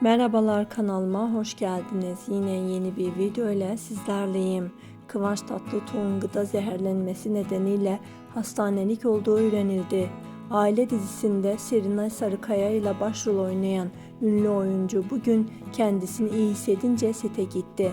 Merhabalar kanalıma hoş geldiniz. Yine yeni bir video ile sizlerleyim. Kıvanç Tatlıtuğ'un gıda zehirlenmesi nedeniyle hastanelik olduğu öğrenildi. Aile dizisinde Serenay Sarıkaya ile başrol oynayan ünlü oyuncu bugün kendisini iyi hissedince sete gitti.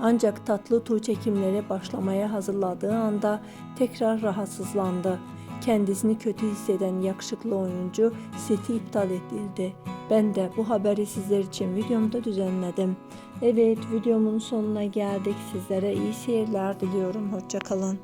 Ancak Tatlıtuğ çekimlere başlamaya hazırladığı anda tekrar rahatsızlandı. Kendisini kötü hisseden yakışıklı oyuncu seti iptal edildi. Ben de bu haberi sizler için videomda düzenledim. Evet videomun sonuna geldik. Sizlere iyi seyirler diliyorum. Hoşçakalın.